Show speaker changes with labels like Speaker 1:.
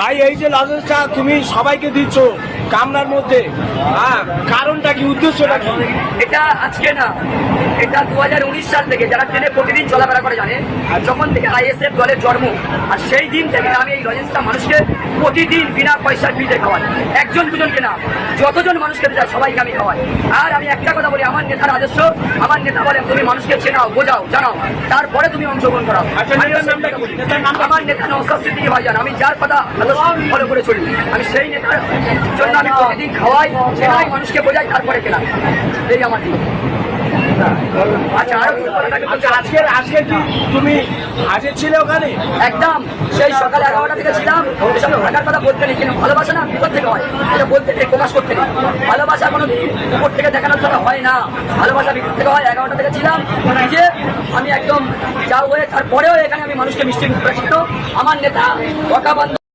Speaker 1: ভাই এই যে লজেন্সটা তুমি সবাইকে দিচ্ছ। কামরার মধ্যে। হ্যাঁ কারণটা কি উদ্দেশ্যটা কি?
Speaker 2: এটা আজকে না এটা দু সাল থেকে যারা ট্রেনে প্রতিদিন চলাফেরা করে জানে আর যখন থেকে আইএসএফ দলের জন্ম আর সেই দিন থেকে আমি এই লজেন্সটা মানুষকে প্রতিদিন বিনা পয়সার ফ্রিতে খাওয়াই। একজন দুজনকে না যতজন মানুষকে যায় সবাইকে আমি খাওয়াই। আর আমি একটা কথা বলি আমার নেতার আদর্শ আমার নেতা বলেন তুমি মানুষকে চেনাও বোঝাও জানাও তারপরে তুমি অংশগ্রহণ করাও।
Speaker 1: আচ্ছা?
Speaker 2: আমার নেতা নৌসাদ সিদ্দিকি ভাইজান আমি যার কথা ফলো করে চলি আমি সেই নেতার জন্য আমি প্রতিদিন খাওয়াই মানুষকে বোঝাই তারপরে কেনা। এই আমার দিন আচ্ছা
Speaker 1: আচ্ছা আজকের আজকে কি তুমি হাজির ছিলে ওখানে?
Speaker 2: একদম। সেই সকাল এগারোটা থেকে ছিলাম। এসব থাকার কথা বলতে নেই কিন্তু ভালোবাসা না বিপদ থেকে হয়। এটা বলতে নেই প্রকাশ করতে নেই। ভালোবাসা কোনো উপর থেকে দেখানোর হয় না। ভালোবাসা বিপদ থেকে হয় এগারোটা থেকে ছিলাম। নিজে আমি একদম যাও হয়ে তারপরেও এখানে আমি মানুষকে মিষ্টি মুখ আমার নেতা